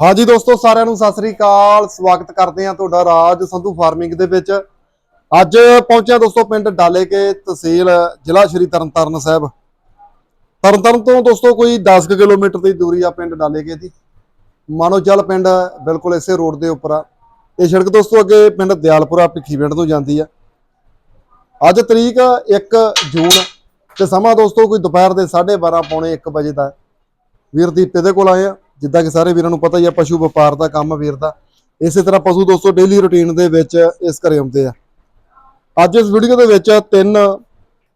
ਹਾਂਜੀ ਦੋਸਤੋ, ਸਾਰਿਆਂ ਨੂੰ ਸਤਿ ਸ੍ਰੀ ਅਕਾਲ। ਸਵਾਗਤ ਕਰਦੇ ਹਾਂ ਤੁਹਾਡਾ ਰਾਜ ਸੰਧੂ ਫਾਰਮਿੰਗ ਦੇ ਵਿੱਚ। ਅੱਜ ਪਹੁੰਚਿਆ ਦੋਸਤੋ ਪਿੰਡ ਡਾਲੇਕੇ ਤਹਿਸੀਲ ਜ਼ਿਲ੍ਹਾ ਸ਼੍ਰੀ ਤਰਨਤਾਰਨ ਸਾਹਿਬ। ਤਰਨਤਾਰਨ ਤੋਂ ਦੋਸਤੋ ਕੋਈ 10 ਕੁ ਕਿਲੋਮੀਟਰ ਦੀ ਦੂਰੀ ਆ ਪਿੰਡ ਡਾਲੇਕੇ ਦੀ। ਮਾਨੋ ਚੱਲ ਪਿੰਡ ਬਿਲਕੁਲ ਇਸੇ ਰੋਡ ਦੇ ਉੱਪਰ ਆ। ਇਹ ਸੜਕ ਦੋਸਤੋ ਅੱਗੇ ਪਿੰਡ ਦਿਆਲਪੁਰਾ ਭਿੱਖੀ ਪਿੰਡ ਤੋਂ ਜਾਂਦੀ ਆ। ਅੱਜ ਤਰੀਕ 1 ਜੂਨ ਤੇ ਸਮਾਂ ਦੋਸਤੋ ਕੋਈ ਦੁਪਹਿਰ ਦੇ 12:30 ਪੌਣੇ 1 ਵਜੇ ਦਾ ਵੀਰ ਦੀਪੇ ਦੇ ਕੋਲ ਆਏ ਆ। ਜਿੱਦਾਂ ਕਿ ਸਾਰੇ ਵੀਰਾਂ ਨੂੰ ਪਤਾ ਹੀ ਆ, ਪਸ਼ੂ ਵਪਾਰ ਦਾ, ਕੰਮ ਵੀਰ ਦਾ। ਇਸੇ ਤਰ੍ਹਾਂ ਪਸ਼ੂ ਦੋਸਤੋ ਡੇਲੀ ਰੁਟੀਨ ਦੇ ਵਿੱਚ ਇਸ ਘਰੇ ਆਉਂਦੇ ਆ। ਅੱਜ ਇਸ ਵੀਡੀਓ ਦੇ ਵਿੱਚ ਤਿੰਨ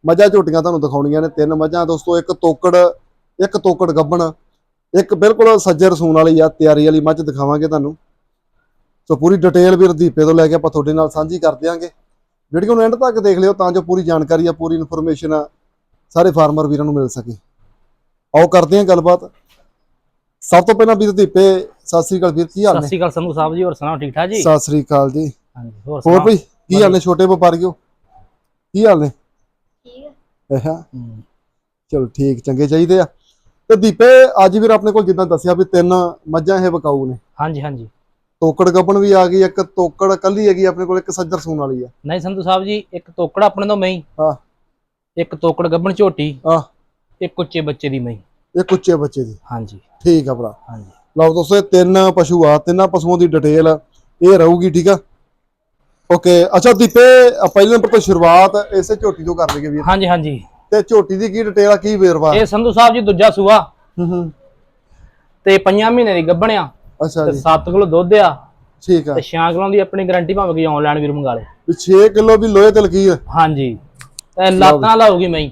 ਮੱਝਾਂ ਝੋਟੀਆਂ ਤੁਹਾਨੂੰ ਦਿਖਾਉਣੀਆਂ ਨੇ। ਤਿੰਨ ਮੱਝਾਂ ਦੋਸਤੋ, ਇੱਕ ਤੋਕੜ ਇੱਕ ਤੋਕੜ ਗੱਬਣ ਇੱਕ ਬਿਲਕੁਲ ਸੱਜਰ ਸੂਣ ਵਾਲੀ ਆ, ਤਿਆਰੀ ਵਾਲੀ ਮੱਝ ਦਿਖਾਵਾਂਗੇ ਤੁਹਾਨੂੰ। ਸੋ ਪੂਰੀ ਡਿਟੇਲ ਵੀਰ ਦੀਪੇ ਤੋਂ ਲੈ ਕੇ ਆਪਾਂ ਤੁਹਾਡੇ ਨਾਲ ਸਾਂਝੀ ਕਰ ਦਿਆਂਗੇ। ਵੀਡੀਓ ਨੂੰ ਐਂਡ ਤੱਕ ਦੇਖ ਲਿਓ ਤਾਂ ਜੋ ਪੂਰੀ ਜਾਣਕਾਰੀ ਆ, ਪੂਰੀ ਇਨਫੋਰਮੇਸ਼ਨ ਆ, ਸਾਰੇ ਫਾਰਮਰ ਵੀਰਾਂ ਨੂੰ ਮਿਲ ਸਕੇ। ਆਓ ਕਰਦੇ ਹਾਂ ਗੱਲਬਾਤ। ਸਭ ਤੋਂ ਪਹਿਲਾਂ ਵੀਰ ਦੀਪੇ ਸਤਿ ਸ੍ਰੀ ਅਕਾਲ ਵੀਰ ਕੀ ਹਾਲ ਸਤਿ ਨੇ ਸ਼੍ਰੀ ਅਕਾਲ ਸੰਧੂ ਸਾਹਿਬ ਜੀ ਹੋਰ ਸੁਣਾਓ ਠੀਕ ਠਾਕ ਜੀ? ਸਤਿ ਸ੍ਰੀ ਅਕਾਲ ਜੀ। ਹਾਂਜੀ ਹੋਰ ਹੋਰ ਸੁਣਾਓ? ਭਈ ਕੀ ਹਾਲ ਨੇ ਛੋਟੇ ਵਪਾਰੀਓ? ਕੀ ਹਾਲ ਨੇ? ਠੀਕ ਹੈ ਅੱਛਾ ਹੂੰ। ਚਲੋ ਠੀਕ ਚੰਗੇ ਚਾਹੀਦੇ ਆ। ਤੇ ਦੀਪੇ ਅੱਜ ਵੀਰ ਆਪਣੇ ਕੋਲ ਜਿੱਦਾਂ ਦੱਸਿਆ ਵੀ ਤਿੰਨ ਮੱਝਾਂ ਇਹ ਵਿਕਾਊ ਨੇ। ਹਾਂਜੀ ਹਾਂਜੀ। ਤੋਕੜ ਗੱਬਣ ਵੀ ਆ ਗਈ ਇੱਕ ਤੋਕੜ ਕੱਲੀ ਹੈਗੀ ਆਪਣੇ ਕੋਲ ਇੱਕ ਸੱਜਰ ਸੂਣ ਵਾਲੀ ਆ। ਨਹੀਂ ਸੰਧੂ ਸਾਹਿਬ ਜੀ ਇੱਕ ਤੋਕੜ ਆਪਣੇ ਤੋਂ ਮਈ ਹਾਂ। ਇੱਕ ਤੋਕੜ ਗੱਬਣ ਝੋਟੀ ਆਹ ਇੱਕ ਉੱਚੇ ਬੱਚੇ ਦੀ ਮਈ ਇਹ ਕੁੱਚੇ ਬੱਚੇ ਦੀ। ਹਾਂਜੀ। ਠੀਕ ਆ ਭਰਾ। ਹਾਂਜੀ। ਲਓ ਦੋਸਤੋ ਇਹ ਤਿੰਨ ਪਸ਼ੂ ਆ ਤਿੰਨਾਂ ਪਸ਼ੂਆਂ ਦੀ ਡਿਟੇਲ ਇਹ ਰਹੂਗੀ ਠੀਕ ਆ? ਓਕੇ ਅੱਛਾ ਦੀਪੇ ਪਹਿਲੇ ਨੰਬਰ ਤੋਂ ਸ਼ੁਰੂਆਤ ਇਸੇ ਝੋਟੀ ਤੋਂ ਕਰ ਲਈਏ ਵੀਰ। ਹਾਂਜੀ ਹਾਂਜੀ। ਤੇ ਝੋਟੀ ਦੀ ਕੀ ਡਿਟੇਲ ਆ ਕੀ ਵੇਰਵਾ? ਇਹ ਸੰਧੂ ਸਾਹਿਬ ਜੀ ਦੂਜਾ ਸੂਆ। ਹੂੰ ਹੂੰ। ਤੇ ਪੰਜਾਂ ਮਹੀਨੇ ਦੀ ਗੱਬਣਿਆ ਅੱਛਾ ਜੀ। 7 ਕਿਲੋ ਦੁੱਧ ਆ। ਠੀਕ ਆ। ਤੇ 6 ਕਿਲੋ ਦੀ ਆਪਣੀ ਗਾਰੰਟੀ ਭਾਵੇਂ ਕਿ ਆਨਲਾਈਨ ਵੀਰ ਮੰਗਾ ਲੇ। ਵੀ 6 ਕਿਲੋ ਵੀ ਲੋਹੇ ਤੇ ਲਕੀਰ ਹਾਂਜੀ। ਤੇ ਲਾਤਾਂ ਲਾਉਗੀ ਮਈ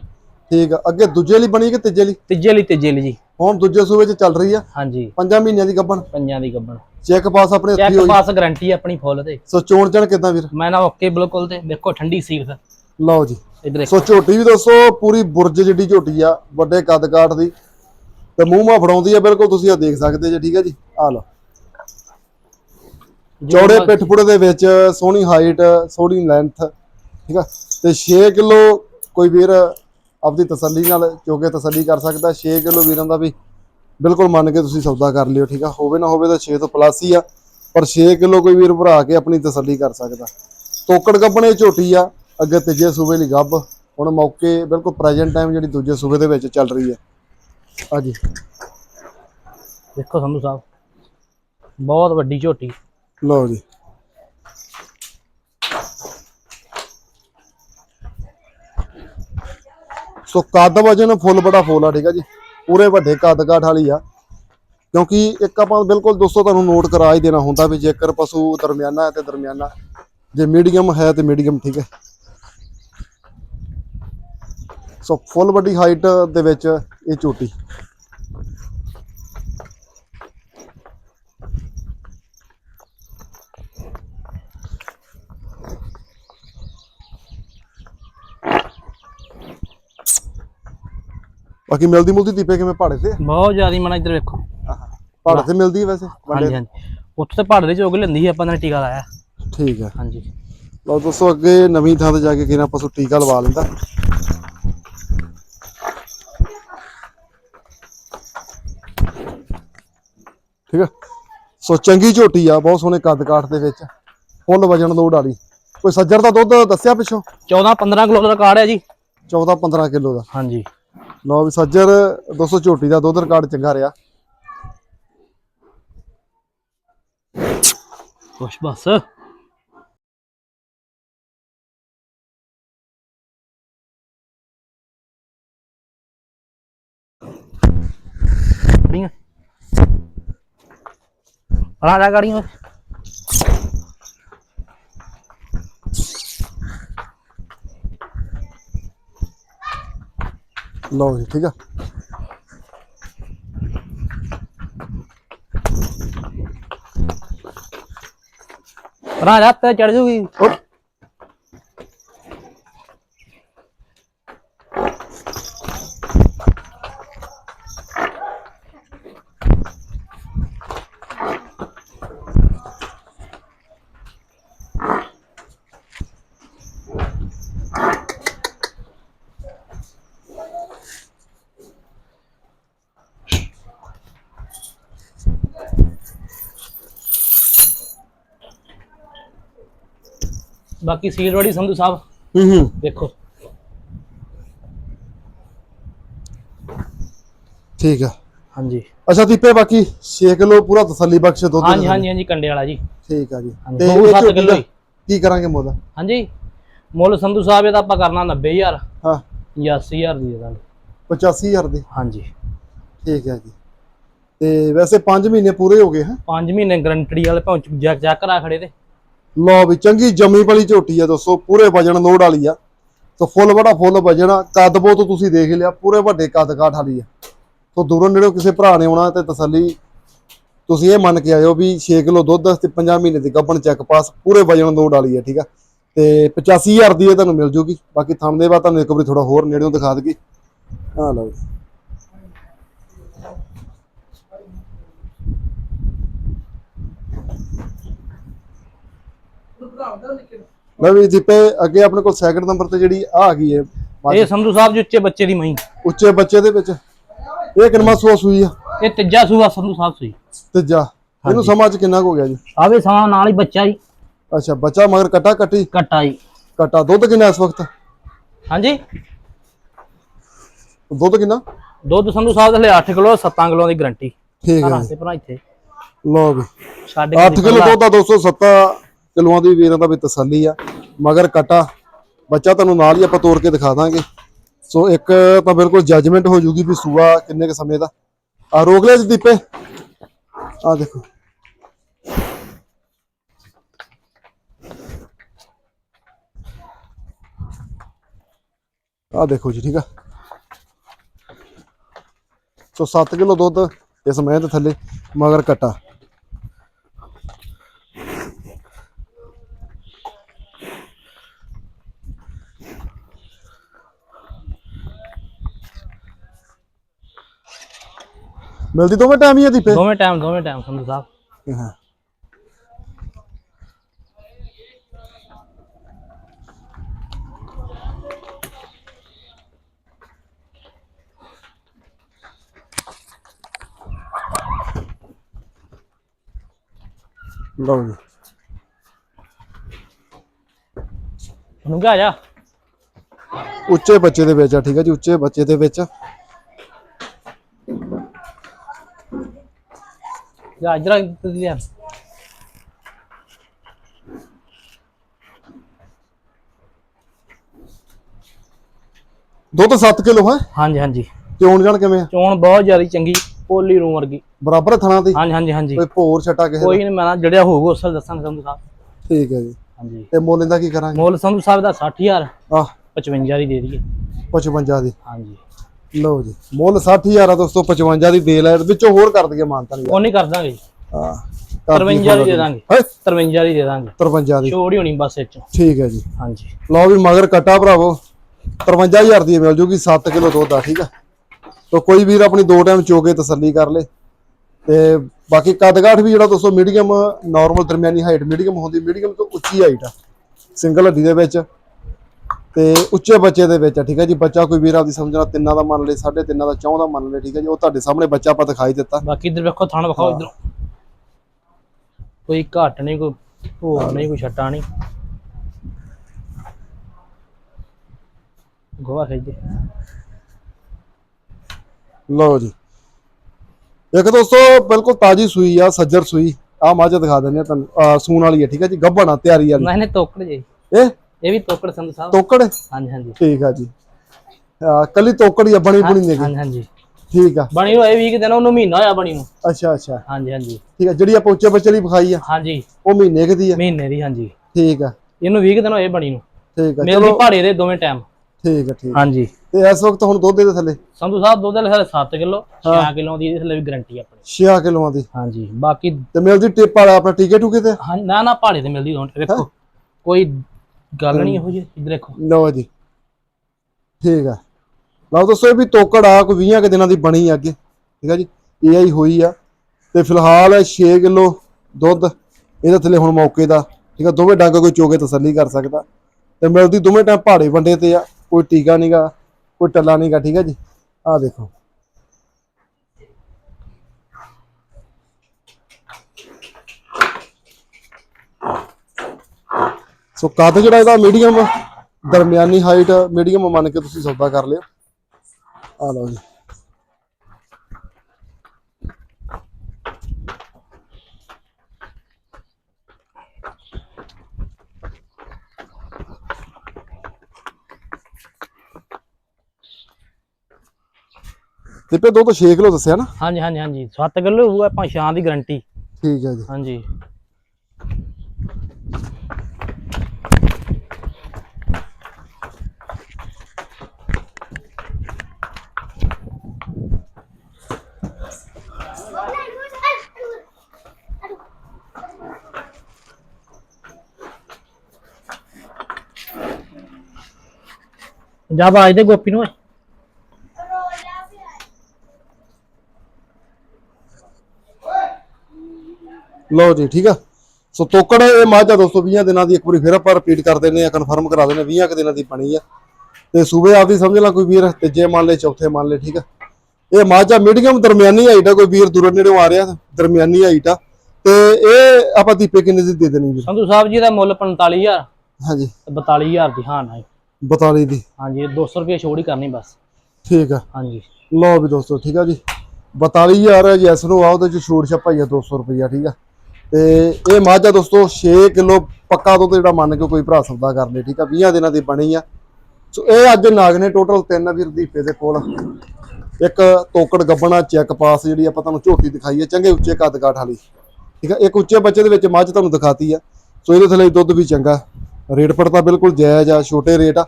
ਠੀਕ ਆ। ਅੱਗੇ ਦੂਜੇ ਲਈ ਬਣੀ ਕਿ ਤੀਜੇ ਲਈ? ਤੀਜੇ ਲਈ ਤੀਜੇ ਲਈ ਜੀ। ਹੁਣ ਦੂਜੇ ਸੂਬੇ 'ਚ ਚੱਲ ਰਹੀ ਆ। ਹਾਂਜੀ। ਪੰਜਾਂ ਮਹੀਨਿਆਂ ਦੀ ਗੱਬਣ ਪੰਜਾਂ ਦੀ ਗੱਬਣ ਚੈੱਕ ਪਾਸ ਆਪਣੇ ਹੱਥੀ ਚੈੱਕ ਹੋਈ? ਪਾਸ ਗਾਰੰਟੀ ਆਪਣੀ ਫੁੱਲ ਤੇ। ਸੋ ਚੋਣ ਚਣ ਕਿਦਾਂ ਵੀਰ? ਮੈਂ ਨਾ ਓਕੇ ਬਿਲਕੁਲ ਤੇ। ਦੇਖੋ ਠੰਡੀ ਸੀਲ ਲਓ ਜੀ। ਇਧਰ ਸੋ ਝੋਟੀ ਵੀ ਦੱਸੋ ਪੂਰੀ ਬੁਰਜ ਜਿੱਡੀ ਝੋਟੀ ਆ ਵੱਡੇ ਕੱਦ ਕਾਠ ਦੀ। ਤੇ ਮੂੰਹ ਮਾ ਫੜਾਉਂਦੀ ਆ ਬਿਲਕੁਲ ਤੁਸੀਂ ਆ ਦੇਖ ਸਕਦੇ ਜੀ ਠੀਕ ਹੈ ਜੀ? ਆ ਲਓ। ਚੌੜੇ ਪਿੱਠ ਪੁੜੇ ਦੇ ਵਿੱਚ ਸੋਹਣੀ ਹਾਈਟ ਸੋਹਣੀ ਲੈਂਥ ਠੀਕ ਆ? ਤੇ 6 ਕਿਲੋ ਕੋਈ ਵੀਰ ਆਪਦੀ ਤਸੱਲੀ ਨਾਲ ਚੋਕੇ ਤਸੱਲੀ ਕਰ ਸਕਦਾ। 6 ਕਿਲੋ ਵੀਰਾਂ ਦਾ ਵੀ ਬਿਲਕੁਲ ਮੰਨ ਕੇ ਤੁਸੀਂ ਸੌਦਾ ਕਰ ਲਿਓ ਠੀਕ ਆ? ਹੋਵੇ ਨਾ ਹੋਵੇ ਤਾਂ 6 ਤੋਂ ਪਲੱਸ ਹੀ ਆ ਪਰ 6 ਕਿਲੋ ਕੋਈ ਵੀਰ ਭਰਾ ਕੇ ਆਪਣੀ ਤਸੱਲੀ ਕਰ ਸਕਦਾ। ਤੋਕੜ ਗੱਬਣੇ ਝੋਟੀ ਆ ਅੱਗੇ ਤੀਜੇ ਸੂਬੇ ਲਈ ਗੱਬ ਹੁਣ ਮੌਕੇ ਬਿਲਕੁਲ ਪ੍ਰੈਜ਼ੈਂਟ ਟਾਈਮ ਜਿਹੜੀ ਦੂਜੇ ਸੂਬੇ ਦੇ ਵਿੱਚ ਚੱਲ ਰਹੀ ਹੈ ਹਾਂਜੀ। ਦੇਖੋ ਸੰਧੂ ਸਾਹਿਬ ਬਹੁਤ ਵੱਡੀ ਝੋਟੀ। ਲਓ ਜੀ। ਸੋ ਕੱਦ ਵਜਨ ਫੁੱਲ ਬੜਾ ਫੁੱਲ ਆ, ਠੀਕ ਆ ਜੀ। ਪੂਰੇ ਵੱਡੇ ਕੱਦ ਕਾਠ ਵਾਲੀ ਆ। ਕਿਉਂਕਿ ਇੱਕ ਆਪਾਂ ਬਿਲਕੁਲ ਦੋਸਤੋ ਤੁਹਾਨੂੰ ਨੋਟ ਕਰਾ ਹੀ ਦੇਣਾ ਹੁੰਦਾ ਵੀ ਜੇਕਰ ਪਸ਼ੂ ਦਰਮਿਆਨਾ ਹੈ ਤੇ ਦਰਮਿਆਨਾ। ਜੇ ਮੀਡੀਅਮ ਹੈ ਤੇ ਮੀਡੀਅਮ ਠੀਕ ਹੈ ਸੋ ਫੁੱਲ ਵੱਡੀ ਹਾਈਟ ਦੇ ਵਿੱਚ ਇਹ ਝੋਟੀ ਬਾਕੀ ਮਿਲਦੀ ਮੁਲਦੀ ਦੀਪੇ ਕਿਵੇਂ ਪਹਾੜੇ ਤੇ? ਬਹੁਤ ਜ਼ਿਆਦੀ ਮਨਾ ਇੱਧਰ ਵੇਖੋ। ਪਹਾੜੇ ਤੇ ਮਿਲਦੀ ਹੈ ਵੈਸੇ? ਹਾਂਜੀ ਹਾਂਜੀ। ਉੱਥੇ ਤੇ ਪਹਾੜ ਦੇ ਚੋਗ ਲੈਂਦੀ ਸੀ ਆਪਾਂ ਨੇ ਟੀਕਾ ਲਾਇਆ। ਠੀਕ ਹੈ। ਹਾਂਜੀ। ਲਓ ਦੋਸਤੋ ਅੱਗੇ ਨਵੀਂ ਥਾਂ ਤੇ ਜਾ ਕੇ ਕਿਹਨਾਂ ਪਸ਼ੂ ਟੀਕਾ ਲਵਾ ਲੈਂਦਾ। ਠੀਕ ਹੈ? ਸੋ ਚੰਗੀ ਝੋਟੀ ਆ ਬਹੁਤ ਸੋਹਣੇ ਕੱਦ ਕਾਠ ਦੇ ਵਿੱਚ। ਫੁੱਲ ਵਜਨ ਲੋੜ ਵਾਲੀ ਕੋਈ ਸੱਜਰ ਦਾ ਦੁੱਧ ਦੱਸਿਆ ਪਿੱਛੋਂ? 14 15 ਕਿਲੋ ਦਾ ਰਿਕਾਰਡ ਹੈ ਜੀ। 14 15 ਕਿਲੋ ਦਾ। ਹਾਂਜੀ। ਲਓ ਵੀ ਸੱਜਰ ਦੋਸਤੋ ਝੋਟੀ ਦਾ ਦੁੱਧ ਰਿਕਾਰਡ ਚੰਗਾ ਰਿਹਾ। ਕੁਛ ਬਸ। ਗਾੜੀਆਂ ਆ ਜਾ ਗਾੜੀਆਂ। ਲਓ ਜੀ ਠੀਕ ਆ ਆ ਜਾ ਤੇ ਚੜ ਜੂਗੀ ਉੱਠ। ਬਾਕੀ ਸੀਲ ਵਾਲੀ ਸੰਧੂ ਸਾਹਿਬ। ਹੂੰ ਹੂੰ। ਦੇਖੋ। ਠੀਕ ਆ। ਹਾਂਜੀ। ਅੱਛਾ ਦੀਪੇ ਬਾਕੀ 6 ਕਿਲੋ ਪੂਰਾ ਤਸੱਲੀ ਬਖਸ਼ ਦੁੱਧ ਦੇ। ਹਾਂਜੀ। ਹਾਂਜੀ ਹਾਂਜੀ ਕੰਡੇ ਵਾਲਾ ਜੀ। ਠੀਕ ਆ ਜੀ। ਤੇ ਇਹ ਸੱਤ ਝੋਟੀ ਕਿੱਲੋ ਦਾ ਹੀ। ਕੀ ਕਰਾਂਗੇ ਮੁੱਲ? ਹਾਂਜੀ। ਮੁੱਲ ਸੰਧੂ ਸਾਹਿਬ ਇਹਦਾ ਆਪਾਂ ਕਰਨਾ 90000 ਹਾਂ। 80000 ਦੀ ਦੇ ਦਾਂਗੇ 85000 ਦੀ? ਹਾਂਜੀ। ਠੀਕ ਹੈ ਜੀ। ਤੇ ਵੈਸੇ 5 ਮਹੀਨੇ ਪੂਰੇ ਹੋ ਗਏ ਹੈ? 5 ਮਹੀਨੇ ਗਰੰਟੀ ਵਾਲੇ ਪਹੁੰਚ ਚੈੱਕ ਚੈੱਕ ਕਰਾ ਖੜੇ ਤੇ। ਲੋ ਵੀ, ਚੰਗੀ ਜੰਮੀ ਵਾਲੀ ਝੋਟੀ ਆ ਦੋਸਤੋ, ਪੂਰੇ ਵਜਣ ਲੋੜ ਵਾਲੀ ਆ। ਸੋ ਫੁੱਲ ਬੜਾ ਫੁੱਲ ਵਜਣ ਆ ਕੱਦ ਬਹੁਤ ਤੁਸੀਂ ਦੇਖ ਲਿਆ, ਪੂਰੇ ਵੱਡੇ ਕੱਦ ਕਾਠ ਵਾਲੀ ਆ। ਸੋ ਦੂਰੋਂ ਨੇੜੋਂ ਕਿਸੇ ਭਰਾ ਨੇ ਆਉਣਾ ਤੇ ਤਸੱਲੀ, ਤੁਸੀਂ ਇਹ ਮੰਨ ਕੇ ਆਇਓ ਵੀ 6 ਕਿਲੋ ਦੁੱਧ ਤੇ 50 ਮਹੀਨੇ ਦੀ ਗੱਭਣ ਚੈੱਕ ਪਾਸ ਪੂਰੇ ਵਜਨ ਲੋੜ ਵਾਲੀ ਆ, ਠੀਕ ਆ? ਤੇ 85000 ਦੀ ਇਹ ਤੁਹਾਨੂੰ ਮਿਲ ਜੂਗੀ। ਬਾਕੀ ਥਣ ਦੇ ਬਾਅਦ ਤੁਹਾਨੂੰ ਇੱਕ ਵਾਰੀ ਥੋੜਾ ਹੋਰ ਨੇੜਿਓਂ ਦਿਖਾ ਦਗੀ ਆ ਲਓ ਲੈ ਵੀ ਦੀਪੇ ਅੱਗੇ ਆਪਣੇ ਕੋਲ ਸੈਕਿੰਡ ਨੰਬਰ ਤੇ ਜਿਹੜੀ ਆ ਆ ਗਈ ਹੈ। ਇਹ ਸੰਧੂ ਸਾਹਿਬ ਜੀ ਉੱਚੇ ਬੱਚੇ ਦੀ ਮਹੀਂ। ਉੱਚੇ ਬੱਚੇ ਦੇ ਵਿੱਚ। ਇਹ ਕਿੰਨਾ ਸੂਆ ਸੂਈ ਆ? ਇਹ ਤੀਜਾ ਸੂਆ ਸੰਧੂ ਸਾਹਿਬ ਸੀ ਤੀਜਾ। ਇਹਨੂੰ ਸਮਾਂ ਚ ਕਿੰਨਾ ਕੁ ਹੋ ਗਿਆ ਜੀ? ਆਵੇ ਸਮਾਂ ਨਾਲ ਹੀ ਬੱਚਾ ਜੀ। ਅੱਛਾ ਬੱਚਾ ਮਗਰ ਕਟਾ ਕੱਟੀ? ਕੱਟਾ ਜੀ। ਕਟਾ। ਦੁੱਧ ਕਿੰਨਾ ਇਸ ਵਕਤ? ਹਾਂਜੀ। ਦੁੱਧ ਕਿੰਨਾ? ਦੁੱਧ ਸੰਧੂ ਸਾਹਿਬ ਦੇ ਲਈ 8 ਕਿਲੋ 7 ਕਿਲੋ ਦੀ ਗਰੰਟੀ। ਠੀਕ ਹੈ ਤੇ ਭਰਾ ਇੱਥੇ। ਲਓ ਵੀ। ਛੱਡ 8 ਕੇ ਕਿਲੋ ਦੁੱਧ ਦਾ 207 ਕਿਲੋਆਂ ਦੀ ਵੀਰਾਂ ਦਾ ਵੀ ਤਸੱਲੀ ਆ। ਮਗਰ ਕਟਾ, ਬੱਚਾ ਤੁਹਾਨੂੰ ਨਾਲ ਹੀ ਆਪਾਂ ਤੋੜ ਕੇ ਦਿਖਾ ਦਾਂਗੇ। ਸੋ ਇੱਕ ਤਾਂ ਬਿਲਕੁਲ ਜੱਜਮੈਂਟ ਹੋ ਜੂਗੀ ਵੀ ਸੂਆ ਕਿੰਨੇ ਕ ਸਮੇਂ ਦਾ। ਆ ਰੋਕ ਲਿਆ ਜੀ ਦੀਪੇ ਆ ਦੇਖੋ। ਆ ਦੇਖੋ ਜੀ, ਠੀਕ ਆ। ਸੋ 7 ਕਿਲੋ ਦੁੱਧ ਇਸ ਮੈਂ ਥੱਲੇ, ਮਗਰ ਕਟਾ। ਮਿਲਦੀ ਦੋਵੇਂ ਟਾਈਮ ਹੀ ਆ ਦੀਪੇ? ਦੋਵੇਂ ਟਾਈਮ ਦੋਵੇਂ ਟਾਈਮ ਸੰਧੂ ਸਾਹਿਬ। ਹਾਂ। ਲਓ ਜੀ। ਉਹਨੂੰ ਕਿਹਾ ਜਾ। ਉੱਚੇ ਬੱਚੇ ਦੇ ਵਿੱਚ ਆ ਠੀਕ ਹੈ ਜੀ ਉੱਚੇ ਬੱਚੇ ਦੇ ਵਿੱਚ। ਜਰਾ ਤੁਸੀਂ ਯਾਰ ਦੁੱਧ 7 ਕਿਲੋ ਹੈ? ਹਾਂਜੀ ਹਾਂਜੀ। ਤੇ ਆਉਣ ਜਾਣ ਕਿਵੇਂ ਆ? ਚੋਣ ਬਹੁਤ ਜ਼ਿਆਦਾ ਚੰਗੀ ਪੋਲੀ ਰੂਮ ਵਰਗੀ। ਬਰਾਬਰ ਥਣਾ ਦੀ ਹਾਂਜੀ ਹਾਂਜੀ ਹਾਂਜੀ। ਕੋਈ ਭੋਰ ਛਟਾ ਕਿਸੇ ਕੋਈ ਨਹੀਂ ਮੈਂ ਨਾ ਜੜਿਆ ਹੋਊਗਾ ਉਸ ਦੱਸਾਂਗਾ ਸੰਧੂ ਸਾਹਿਬ। ਠੀਕ ਹੈ ਜੀ। ਹਾਂਜੀ। ਤੇ ਮੁੱਲ ਇਹਦਾ ਕੀ ਕਰਾਂਗੇ? ਮੁੱਲ ਸੰਧੂ ਸਾਹਿਬ ਦਾ 60000 ਆਹ। 55 ਦੀ ਦੇ ਦਈਏ। 55 ਦੀ। ਹਾਂਜੀ। ਲਓ ਜੀ ਮੁੱਲ 60000 ਆ ਦੋਸਤੋ 55 ਦੀ ਦੇ ਲੈ ਵਿੱਚੋਂ ਹੋਰ ਕਰ ਦਈਏ ਮਾਨਤਾ ਨਹੀਂ। ਉਹ ਨਹੀਂ ਕਰ ਦਾਂਗੇ ਹਾਂ 53 ਦੀ ਦੇ ਦਾਂਗੇ। ਹੈ? 53 ਦੀ ਦੇ ਦਾਂਗੇ। 53 ਦੀ। ਛੋੜ ਹੀ ਹੋਣੀ ਬਸ ਇਹ ਚ। ਠੀਕ ਹੈ ਜੀ। ਹਾਂਜੀ। ਲਓ ਵੀ ਮਗਰ ਕਟਾ ਭਰਾਵੋ 53000 ਦੀ ਮਿਲ ਜੂਗੀ 7 ਕਿਲੋ ਦੁੱਧ ਆ ਠੀਕ ਆ। ਤਾਂ ਕੋਈ ਵੀਰ ਆਪਣੀ ਦੋ ਟਾਈਮ ਚੋਕੇ ਤਸੱਲੀ ਕਰ ਲੇ। ਤੇ ਬਾਕੀ ਕੱਦਗਾਠ ਵੀ ਜਿਹੜਾ ਦੋਸਤੋ ਮੀਡੀਅਮ ਨਾਰਮਲ ਦਰਮਿਆਨੀ ਹਾਈਟ ਮੀਡੀਅਮ ਹੁੰਦੀ ਮੀਡੀਅਮ ਤੋਂ ਉੱਚੀ ਹਾਈਟ ਆ। ਸਿੰਗਲ ਹੱਡੀ ਦੇ ਵਿੱਚ। ਤੇ ਉੱਚੇ ਬੱਚੇ ਦੇ ਵਿੱਚ ਆ ਠੀਕ ਹੈ ਜੀ? ਬੱਚਾ ਕੋਈ ਵੀਰ ਆਪਦੀ ਸਮਝਣਾ ਤਿੰਨਾਂ ਦਾ ਮੰਨ ਲੇ ਸਾਢੇ ਤਿੰਨਾਂ ਦਾ ਚੌਂ ਦਾ ਮੰਨ ਲੇ ਠੀਕ ਹੈ ਜੀ? ਉਹ ਤੁਹਾਡੇ ਸਾਹਮਣੇ ਬੱਚਾ ਆਪਾਂ ਦਿਖਾਈ ਦਿੱਤਾ। ਬਾਕੀ ਇੱਧਰ ਵੇਖੋ ਥਣ ਵਿਖਾਓ ਇੱਧਰ। ਕੋਈ ਘੱਟ ਨਹੀਂ ਕੋਈ ਹੋਰ ਨਹੀਂ ਕੋਈ ਛੱਟਾ ਨਹੀਂ। ਗੋਆ ਖਾਈਦੇ ਲਓ ਜੀ। ਇੱਕ ਦੋਸਤੋ ਬਿਲਕੁਲ ਤਾਜੀ ਸੂਈ ਆ ਸੱਜਰ ਸੂਈ। ਆ ਮੱਝ ਦਿਖਾ ਦਿੰਦੇ ਆ ਤੁਹਾਨੂੰ। ਸੂਣ ਵਾਲੀ ਹੈ ਠੀਕ ਹੈ ਜੀ? ਗੱਭਣ ਆ ਤਿਆਰੀ ਵਾਲੀ। ਨਹੀਂ ਤੋਕੜ ਜੀ। ਇਹ? ਇਹ ਵੀ ਤੋਕੜ ਸੰਧੂ ਸਾਹਿਬ। ਤੋਕੜ? ਹਾਂਜੀ ਹਾਂਜੀ। ਠੀਕ ਆ ਜੀ। ਆ ਕੱਲੀ ਤੋਕੜ ਹੀ ਆ ਬਣੀ ਬਣੀ ਨਹੀਂ ਹਾਂਜੀ ਹਾਂਜੀ। ਠੀਕ ਆ। ਬਣੀ ਵੀ ਕਿ ਦਿਨ ਉਹਨੂੰ ਮਹੀਨਾ ਹੋਇਆ ਬਣੀ ਨੂੰ। ਅੱਛਾ ਅੱਛਾ। ਹਾਂਜੀ ਹਾਂਜੀ। ਠੀਕ ਆ ਜਿਹੜੀ ਆਪਾਂ ਉੱਚੇ ਬੱਚੇ ਲਈ ਵਿਖਾਈ ਆ ਹਾਂਜੀ। ਉਹ ਮਹੀਨੇ ਦੀ ਆ। ਮਹੀਨੇ ਦੀ ਹਾਂਜੀ। ਠੀਕ ਆ। ਇਹਨੂੰ 20 ਦਿਨ ਹੋਏ ਬਣੀ ਨੂੰ। ਠੀਕ ਆ ਚਲੋ। ਪਹਾੜੇ ਦੇ ਦੋਵੇਂ ਟਾਈਮ। ਠੀਕ ਆ ਠੀਕ ਹਾਂਜੀ। ਤੇ ਇਸ ਵਕਤ ਹੁਣ ਦੁੱਧ ਦੇ ਥੱਲੇ? ਸੰਧੂ ਸਾਹਿਬ ਦੁੱਧ ਦੇ ਸਾਰੇ 7 ਕਿਲੋ 6 ਕਿਲੋ ਦੀ ਇਹਦੇ ਥੱਲੇ ਵੀ ਗਾਰੰਟੀ ਆਪਣੀ। 6 ਕਿਲੋਆਂ ਦੀ। ਹਾਂਜੀ ਬਾਕੀ ਤੇ ਮਿਲਦੀ ਟਿਪ ਵਾਲਾ ਆਪਣਾ ਟੀਕੇ ਟੂਕੇ ਤੇ? ਹਾਂ ਨਾ ਨਾ ਪਹਾੜੇ ਤੇ ਮਿਲਦੀ ਦੋਂਟ ਵੇਖੋ। ਕੋਈ ਗੱਲ ਨਹੀਂ ਇਹੋ ਇੱਧਰ ਦੇਖੋ। ਲਓ ਜੀ। ਠੀਕ ਆ। ਲਓ ਇਹ ਵੀ ਤੋਕੜ ਆ ਕੋਈ 20 ਕੁ ਦਿਨਾਂ ਦੀ ਬਣੀ ਆ ਅੱਗੇ। ਠੀਕ ਆ ਜੀ ਇਹ ਆਈ ਹੋਈ ਆ। ਤੇ ਫਿਲਹਾਲ 6 ਕਿਲੋ ਦੁੱਧ ਇਹਦੇ ਥੱਲੇ ਹੁਣ ਮੌਕੇ ਦਾ। ਠੀਕ ਆ ਦੋਵੇਂ ਡੰਗ ਕੋਈ ਚੋਗੇ ਤਸੱਲੀ ਕਰ ਸਕਦਾ। ਤੇ ਮਿਲਦੀ ਦੋਵੇਂ ਟਾਈਮ ਪਹਾੜੇ ਵੰਡੇ ਤੇ ਆ। ਕੋਈ ਟੀਕਾ ਨਹੀਂਗਾ ਕੋਈ ਟੱਲਾ ਨਹੀਂਗਾ ਠੀਕ ਆ ਜੀ। ਆਹ ਦੇਖੋ। ਸੋ ਕੱਦ ਜਿਹੜਾ ਇਹਦਾ ਮੀਡੀਅਮ ਦਰਮਿਆਨੀ ਹਾਈਟ ਮੀਡੀਅਮ ਮੰਨ ਕੇ ਤੁਸੀਂ ਸੌਦਾ ਕਰ ਲਿਓ। ਆ ਲਓ ਜੀ। ਤੇ ਪੇ ਦੋ ਤੋਂ 6 ਕਿਲੋ ਦੱਸਿਆ ਨਾ? ਹਾਂਜੀ ਹਾਂਜੀ ਹਾਂਜੀ। 7 ਕਿਲੋ ਹੋਊਗਾ ਆਪਾਂ ਸ਼ਾਂ ਦੀ ਗਾਰੰਟੀ ਠੀਕ ਹੈ ਜੀ। ਹਾਂਜੀ। ਜਾ ਬਾਜ ਦੇ ਗੋਪੀ ਨੂੰ ਓਏ। ਲਓ ਜੀ ਠੀਕ ਆ। ਸੋ ਤੋਕੜ ਇਹ ਮੱਝ ਆ ਦੋਸਤੋ 20 ਦਿਨਾਂ ਦੀ ਇੱਕ ਵਾਰੀ ਫਿਰ ਆਪਾਂ ਰਿਪੀਟ ਕਰ ਦਿੰਦੇ ਆ ਕਨਫਰਮ ਕਰਾ ਦਿੰਦੇ ਆ 20 ਕੁ ਦਿਨਾਂ ਦੀ ਬਣੀ ਆ। ਤੇ ਸੂਬੇ ਆਪਦੀ ਸਮਝ ਲਾ ਕੋਈ ਵੀਰ ਤੀਜੇ ਮੰਨ ਲੈ ਚੌਥੇ ਮੰਨ ਲੈ ਠੀਕ ਆ। ਇਹ ਮੱਝ ਮੀਡੀਅਮ ਦਰਮਿਆਨੀ ਹਾਈਟ ਆ ਕੋਈ ਵੀਰ ਦੂਰੋਂ ਨੇੜੋਂ ਆ ਰਿਹਾ ਦਰਮਿਆਨੀ ਹਾਈਟ ਆ। ਤੇ ਇਹ ਆਪਾਂ ਦੀਪੇ ਕਿੰਨੇ ਦੀ ਦੇ ਦੇਣੀ ਜੀ ਸੰਧੂ ਸਾਹਿਬ ਜੀ ਦਾ ਮੁੱਲ 45000 ਹਾਂਜੀ। ਤੇ 42000 ਦੀ ਹਾਂ ਨਾ 42 ਦੀ। ਹਾਂਜੀ ਇਹ 200 ਰੁਪਏ ਛੋੜ ਹੀ ਕਰਨੀ ਬਸ। ਠੀਕ ਆ। ਹਾਂਜੀ। ਲਓ ਵੀ ਦੋਸਤੋ ਠੀਕ ਆ ਜੀ। 42000 ਹੈ ਜੈਸ ਨੂੰ ਆ ਉਹਦੇ ਚ ਛੋੜ ਛਪਾਈ ਆ 200 ਰੁਪਈਆ ਠੀਕ ਆ। ਤੇ ਇਹ ਮੱਝ ਦੋਸਤੋ 6 ਕਿਲੋ ਪੱਕਾ ਦੁੱਧ ਜਿਹੜਾ ਮੰਨ ਕੇ ਕੋਈ ਭਰਾ ਸੌਦਾ ਕਰ ਲੇ ਠੀਕ ਆ। 20 ਦਿਨਾਂ ਦੀ ਬਣੀ ਆ। ਸੋ ਇਹ ਅੱਜ ਨਾਗ ਨੇ ਟੋਟਲ ਤਿੰਨ ਵੀਰ ਦੀਪੇ ਦੇ ਕੋਲ। ਇੱਕ ਤੋਕੜ ਗੱਬਣਾ ਚੈੱਕ ਪਾਸ ਜਿਹੜੀ ਆਪਾਂ ਤੁਹਾਨੂੰ ਝੋਟੀ ਦਿਖਾਈ ਹੈ ਚੰਗੇ ਉੱਚੇ ਕੱਦ ਕਾਠ ਵਾਲੀ। ਠੀਕ ਆ ਇੱਕ ਉੱਚੇ ਬੱਚੇ ਦੇ ਵਿੱਚ ਮੱਝ ਤੁਹਾਨੂੰ ਦਿਖਾਤੀ ਆ। ਸੋ ਇਹਦੇ ਥੱਲੇ ਦੁੱਧ ਵੀ ਚੰਗਾ। ਰੇਟ ਪੜਤਾ ਬਿਲਕੁਲ ਜਾਇਜ਼ ਆ ਛੋਟੇ ਰੇਟ ਆ।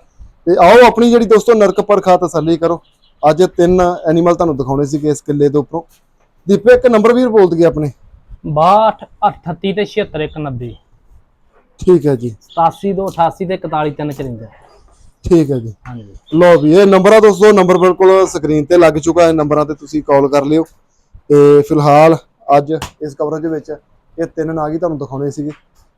ਤੇ ਆਓ ਆਪਣੀ ਜਿਹੜੀ ਦੋਸਤੋ ਨਰਕ ਪਰਖਾ ਤਸੱਲੀ ਕਰੋ। ਅੱਜ ਤਿੰਨ ਐਨੀਮਲ ਤੁਹਾਨੂੰ ਦਿਖਾਉਣੇ ਸੀਗੇ ਇਸ ਕਿੱਲੇ ਦੇ ਉੱਪਰੋਂ। ਦੀਪੇ ਇੱਕ ਨੰਬਰ ਵੀਰ ਬੋਲ ਦਈਏ ਆਪਣੇ। 62 38 ਤੇ 76 190 ਠੀਕ ਹੈ ਜੀ। 87 ਤੋਂ 88 ਤੇ 41 354 ਠੀਕ ਹੈ ਜੀ। ਹਾਂਜੀ। ਲਓ ਵੀ ਇਹ ਨੰਬਰ ਆ ਦੋਸਤੋ ਨੰਬਰ ਬਿਲਕੁਲ ਸਕਰੀਨ ਤੇ ਲੱਗ ਚੁੱਕਾ ਹੈ। ਨੰਬਰਾਂ ਤੇ ਤੁਸੀਂ ਕਾਲ ਕਰ ਲਿਓ। ਤੇ ਫਿਲਹਾਲ ਅੱਜ ਇਸ ਕਵਰੇਜ ਵਿੱਚ ਇਹ ਤਿੰਨ ਨਾਗ ਤੁਹਾਨੂੰ ਦਿਖਾਉਣੇ ਸੀਗੇ।